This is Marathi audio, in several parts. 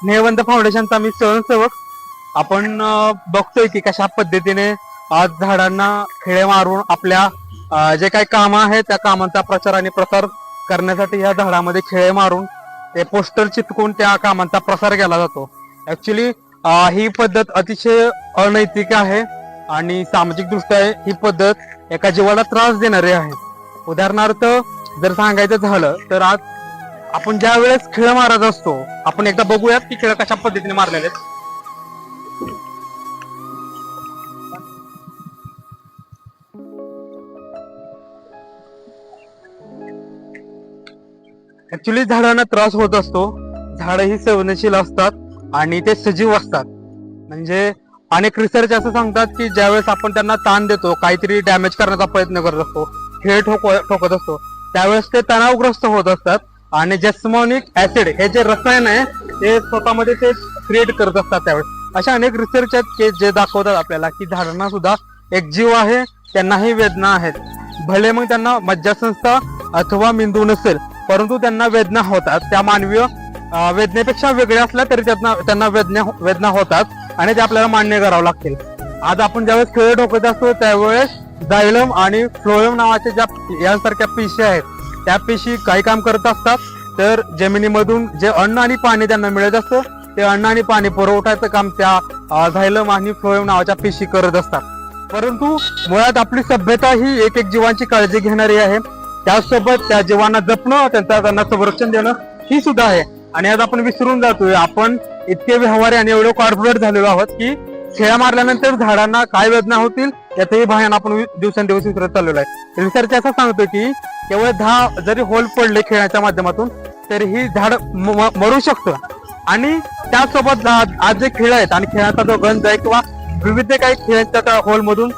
स्नेहवंत फाउंडेशनचा मी स्वयंसेवक. आपण बघतोय की कशा पद्धतीने आज झाडांना खिळे मारून आपल्या जे काही कामं आहेत त्या कामांचा प्रचार आणि प्रसार करण्यासाठी या झाडामध्ये खिळे मारून ते पोस्टर चिटकून त्या कामांचा प्रसार केला जातो. ऍक्च्युली ही पद्धत अतिशय अनैतिक आहे आणि सामाजिक दृष्ट्या ही पद्धत एका जीवाला त्रास देणारी आहे. उदाहरणार्थ जर सांगायचं झालं तर आज आपण ज्या वेळेस खेळ मारत असतो आपण एकदा बघूयात की खेळ कशा पद्धतीने मारलेले आहेत. ऍक्च्युली झाडांना त्रास होत असतो. झाड ही संवेदनशील असतात आणि ते सजीव असतात. म्हणजे अनेक रिसर्च असं सांगतात की ज्यावेळेस आपण त्यांना ताण देतो काहीतरी डॅमेज करण्याचा प्रयत्न करत असतो खेळ ठोक ठोकत असतो त्यावेळेस ते तणावग्रस्त होत असतात. आणि जस्मॉनिक ऍसिड हे जे रसायन आहे ते स्वतःमध्ये ते क्रिएट करत असतात त्यावेळेस. अशा अनेक रिसर्च आहेत की जे दाखवतात आपल्याला की झाडांना सुद्धा एक जीव आहे त्यांनाही वेदना आहेत. भले मग त्यांना मज्जासंस्था अथवा मेंदू नसेल परंतु त्यांना वेदना होतात. त्या मानवीय वेदनेपेक्षा वेगळ्या असल्या तरी त्यांना त्यांना वेदना हो, वेदना होतात आणि ते आपल्याला मान्य करावं लागतील. आज आपण ज्यावेळेस खेळ ठोकत असतो त्यावेळेस जायलम आणि फ्लोएम नावाच्या ज्या यांसारख्या पेशी आहेत त्या पेशी काही काम करत असतात तर जमिनीमधून जे अन्न आणि पाणी त्यांना मिळत असतं ते अन्न आणि पाणी पुरवठ्याचं काम त्या झायलम आणि फ्लोएम नावाच्या पेशी करत असतात. परंतु मुळात आपली सभ्यता ही एक एक जीवांची काळजी घेणारी आहे. त्यासोबत त्या जीवांना जपणं त्यांचा त्यांना संरक्षण देणं ही सुद्धा आहे. आणि आज आपण विसरून जातोय आपण इतके व्यवहारी आणि एवढे कॉर्पोरेट झालेलो आहोत की खेळा मारल्यानंतर झाडांना काय वेदना होतील याचंही भयान आपण दिवसेंदिवस विसरत चाललेलो आहे. रिसर्च असं सांगतो की केवळ दहा जरी होल पडले खेळाच्या माध्यमातून तरीही झाड म- मरू शकतं. आणि त्यासोबत आज जे खेळ आहेत आणि खेळाचा जो गंज आहे किंवा विविध काही खेळांच्या त्या होलमधून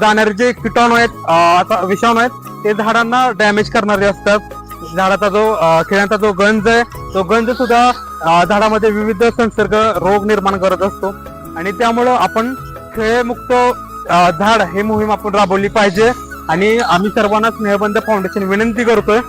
जाणारे जे किटाणू आहेत आता विषाणू आहेत ते झाडांना डॅमेज करणारे असतात. झाडाचा जो खेळांचा जो गंज आहे तो गंज सुद्धा झाडामध्ये विविध संसर्ग रोग निर्माण करत असतो. आणि त्यामुळं आपण खेळमुक्त झाड हे मोहीम आपण राबवली पाहिजे. आणि आम्ही सर्वांना स्नेहबंध फाउंडेशन विनंती करतोय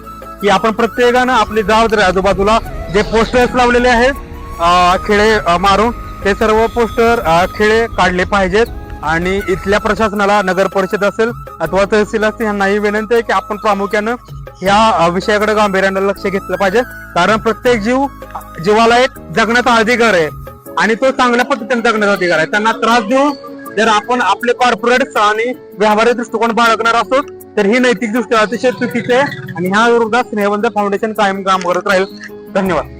की आपण प्रत्येकानं आपली जबाबदारी आजूबाजूला. जे पोस्टर्स लावलेले आहेत खेळे मारून ते सर्व पोस्टर खेळे काढले पाहिजेत. आणि इथल्या प्रशासनाला नगर परिषद असेल अथवा तहसील असेल यांनाही विनंती आहे की आपण प्रामुख्यानं ह्या विषयाकडे गांभीर्यानं लक्ष घेतलं पाहिजे. कारण प्रत्येक जीव जीवाला एक जगण्याचा अधिकार आहे. आणि तो चांगल्या पद्धतीने जगण्याचा अधिकार आहे. त्यांना त्रास देऊ जर आपण आपले कॉर्पोरेट आणि व्यावहारिक दृष्टिकोन बाळगणार असो तर ही नैतिक दृष्ट्या अतिशय चुकीचे आहे. आणि ह्या विरोधात स्नेहबंध फाउंडेशन कायम काम करत राहील. धन्यवाद.